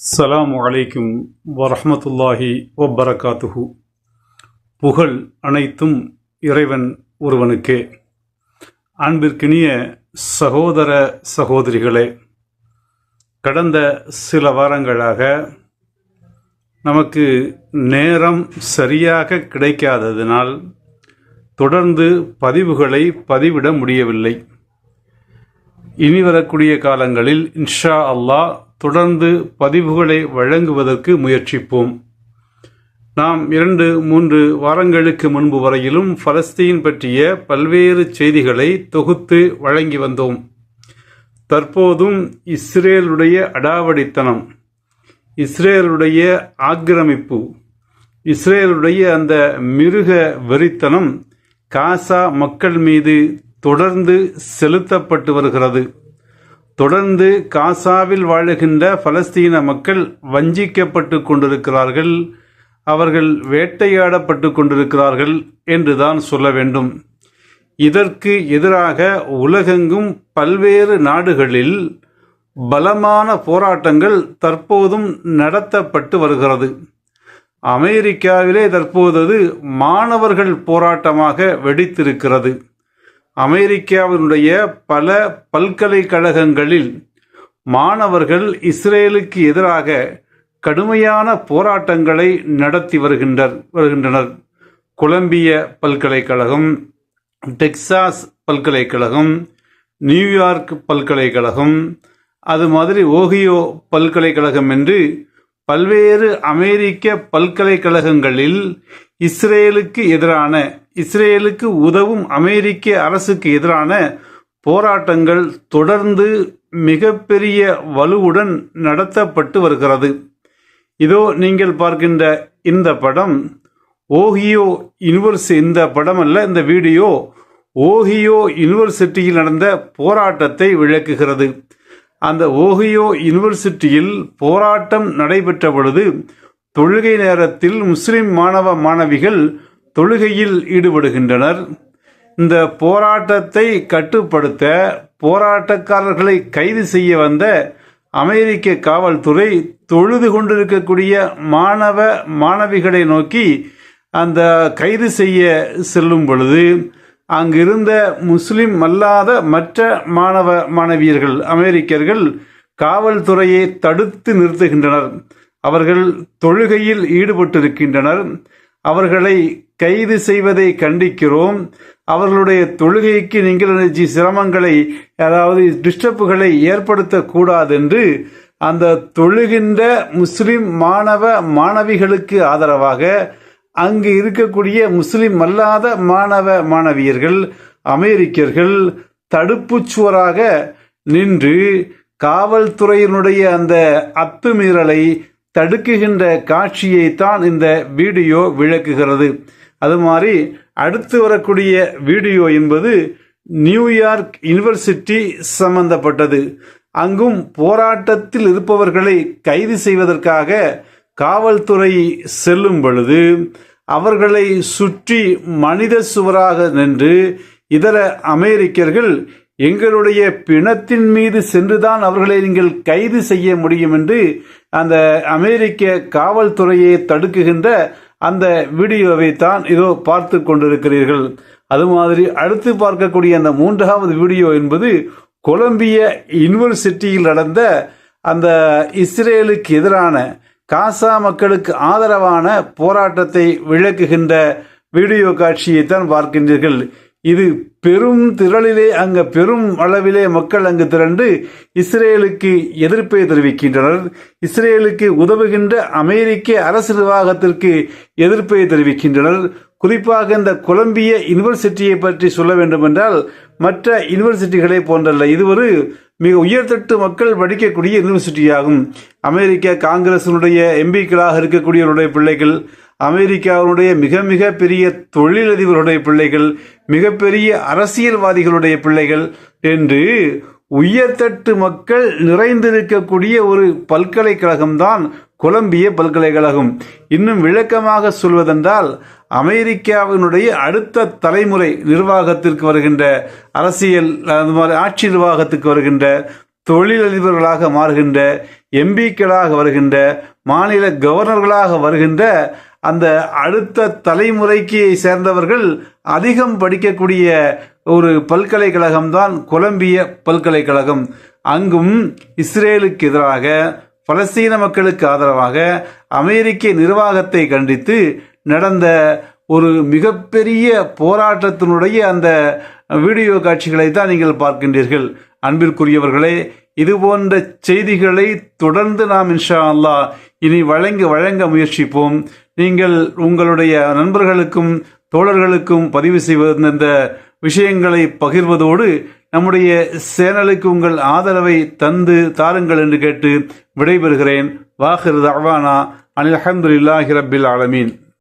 சலாம் அலைக்கும் வரமத்துல்லாஹி வபரகாத்துஹு புகழ் அனைத்தும் இறைவன் ஒருவனுக்கே. அன்பிற்கினிய சகோதர சகோதரிகளே கடந்த சில வாரங்களாக நமக்கு நேரம் சரியாக கிடைக்காததினால் தொடர்ந்து பதிவுகளை பதிவிட முடியவில்லை. இனி வரக்கூடிய காலங்களில் இன்ஷா அல்லாஹ் தொடர்ந்து பதிவுகளை வழங்குவதற்கு முயற்சிப்போம். நாம் இரண்டு மூன்று வாரங்களுக்கு முன்பு வரையிலும் பலஸ்தீன் பற்றிய பல்வேறு செய்திகளை தொகுத்து வழங்கி வந்தோம். தற்போதும் இஸ்ரேலுடைய அடாவடித்தனம் இஸ்ரேலுடைய ஆக்கிரமிப்பு இஸ்ரேலுடைய அந்த மிருக வெறித்தனம் காசா மக்கள் மீது தொடர்ந்து செலுத்தப்பட்டு வருகிறது. தொடர்ந்து காசாவில் வாழுகின்ற பலஸ்தீன மக்கள் வஞ்சிக்கப்பட்டு கொண்டிருக்கிறார்கள். அவர்கள் வேட்டையாடப்பட்டு கொண்டிருக்கிறார்கள் என்றுதான் சொல்ல வேண்டும். இதற்கு எதிராக உலகெங்கும் பல்வேறு நாடுகளில் பலமான போராட்டங்கள் தற்போதும் நடத்தப்பட்டு வருகிறது. அமெரிக்காவிலே தற்போது மாணவர்கள் போராட்டமாக வெடித்திருக்கிறது. அமெரிக்காவினுடைய பல பல்கலைக்கழகங்களில் மாணவர்கள் இஸ்ரேலுக்கு எதிராக கடுமையான போராட்டங்களை நடத்தி வருகின்றனர் வருகின்றனர். கொலம்பிய பல்கலைக்கழகம் டெக்சாஸ் பல்கலைக்கழகம் நியூயார்க் பல்கலைக்கழகம் அது மாதிரி ஓஹியோ பல்கலைக்கழகம் என்று பல்வேறு அமெரிக்க பல்கலைக்கழகங்களில் இஸ்ரேலுக்கு எதிரான இஸ்ரேலுக்கு உதவும் அமெரிக்க அரசுக்கு எதிரான போராட்டங்கள் தொடர்ந்து மிகப்பெரிய வலுவுடன் நடத்தப்பட்டு வருகிறது. இதோ நீங்கள் பார்க்கின்ற இந்த படம். ஓஹியோ யூனிவர்சி இந்த படம் அல்ல இந்த வீடியோ ஓஹியோ யூனிவர்சிட்டியில் நடந்த போராட்டத்தை விளக்குகிறது. அந்த ஓஹியோ யூனிவர்சிட்டியில் போராட்டம் நடைபெற்ற பொழுது தொழுகை நேரத்தில் முஸ்லிம் மாணவ மாணவிகள் தொழுகையில் ஈடுபடுகின்றனர். இந்த போராட்டத்தை கட்டுப்படுத்த போராட்டக்காரர்களை கைது செய்ய வந்த அமெரிக்க காவல்துறை தொழுது கொண்டிருக்கக்கூடிய மாணவ மாணவிகளை நோக்கி அந்த கைது செய்ய செல்லும் பொழுது அங்கிருந்த முஸ்லிம் அல்லாத மற்ற மாணவ மாணவியர்கள் அமெரிக்கர்கள் காவல்துறையை தடுத்து நிறுத்துகின்றனர். அவர்கள் தொழுகையில் ஈடுபட்டிருக்கின்றனர். அவர்களை கைது செய்வதை கண்டிக்கிறோம். அவர்களுடைய தொழுகைக்கு நீங்கள் சிரமங்களை அதாவது டிஸ்டர்புகளை ஏற்படுத்தக்கூடாது என்று அந்த தொழுகின்ற முஸ்லிம் மாணவ மாணவிகளுக்கு ஆதரவாக அங்கு இருக்கக்கூடிய முஸ்லிம் அல்லாத மாணவ மாணவியர்கள் அமெரிக்கர்கள் தடுப்புச் சுவராக நின்று காவல்துறையினுடைய அந்த அத்துமீறலை தடுக்குகின்ற காட்சியை தான் இந்த வீடியோ விளக்குகிறது. அது மாதிரி அடுத்து வரக்கூடிய வீடியோ என்பது நியூயார்க் யூனிவர்சிட்டி சம்பந்தப்பட்டது. அங்கும் போராட்டத்தில் இருப்பவர்களை கைது செய்வதற்காக காவல்துறை செல்லும் பொழுது அவர்களை சுற்றி மனித சுவராக நின்று இதர அமெரிக்கர்கள் எங்களுடைய பிணத்தின் மீது சென்றுதான் அவர்களை நீங்கள் கைது செய்ய முடியும் என்று அந்த அமெரிக்க காவல்துறையை தடுக்குகின்ற அந்த வீடியோவை தான் இதோ பார்த்து கொண்டிருக்கிறீர்கள். அது மாதிரி அடுத்து பார்க்கக்கூடிய அந்த மூன்றாவது வீடியோ என்பது கொலம்பிய யூனிவர்சிட்டியில் நடந்த அந்த இஸ்ரேலுக்கு எதிரான காசா மக்களுக்கு ஆதரவான போராட்டத்தை விளக்குகின்ற வீடியோ காட்சியை தான் பார்க்கின்றீர்கள். இது பெரும் திரளிலே அங்க பெரும் அளவிலே மக்கள் அங்கு திரண்டு இஸ்ரேலுக்கு எதிர்ப்பை தெரிவிக்கின்றனர். இஸ்ரேலுக்கு உதவுகின்ற அமெரிக்க அரசு நிர்வாகத்திற்கு எதிர்ப்பை தெரிவிக்கின்றனர். குறிப்பாக இந்த கொலம்பிய யூனிவர்சிட்டியை பற்றி சொல்ல வேண்டும் என்றால் மற்ற யூனிவர்சிட்டிகளை போன்றல்ல. இது ஒரு மிக உயர்தட்டு மக்கள் படிக்கக்கூடிய யூனிவர்சிட்டியாகும் அமெரிக்க காங்கிரசினுடைய எம்பிக்களாக இருக்கக்கூடியவருடைய பிள்ளைகள் அமெரிக்காவினுடைய மிக மிக பெரிய தொழிலதிபருடைய பிள்ளைகள் மிகப்பெரிய அரசியல்வாதிகளுடைய பிள்ளைகள் என்று உயர்தட்டு மக்கள் நிறைந்திருக்கக்கூடிய ஒரு பல்கலைக்கழகம் தான் கொலம்பிய பல்கலைக்கழகம். இன்னும் விளக்கமாக சொல்வதென்றால் அமெரிக்காவினுடைய அடுத்த தலைமுறை நிர்வாகத்திற்கு வருகின்ற அரசியல் அது மாதிரி ஆட்சி நிர்வாகத்துக்கு வருகின்ற தொழிலதிபர்களாக மாறுகின்ற எம்பிக்களாக வருகின்ற மாநில கவர்னர்களாக வருகின்ற அந்த அடுத்த தலைமுறைக்கு சேர்ந்தவர்கள் அதிகம் படிக்கக்கூடிய ஒரு பல்கலைக்கழகம்தான் கொலம்பிய பல்கலைக்கழகம். அங்கும் இஸ்ரேலுக்கு எதிராக பலஸ்தீன மக்களுக்கு ஆதரவாக அமெரிக்க நிர்வாகத்தை கண்டித்து நடந்த ஒரு மிகப்பெரிய போராட்டத்தினுடைய அந்த வீடியோ காட்சிகளை தான் நீங்கள் பார்க்கின்றீர்கள். அன்பிற்குரியவர்களே இது போன்ற செய்திகளை தொடர்ந்து நாம் இன்ஷா அல்லாஹ் இனி வழங்க வழங்க முயற்சிப்போம். நீங்கள் உங்களுடைய நண்பர்களுக்கும் தோழர்களுக்கும் பதிவு செய்வது இந்த விஷயங்களை பகிர்வதோடு நம்முடைய சேனலுக்கு உங்கள் ஆதரவை தந்து தாருங்கள் என்று கேட்டு விடைபெறுகிறேன். வாஹிர் தவானா அனில் அஹமதுல்லாஹி ரபில் ஆலமீன்.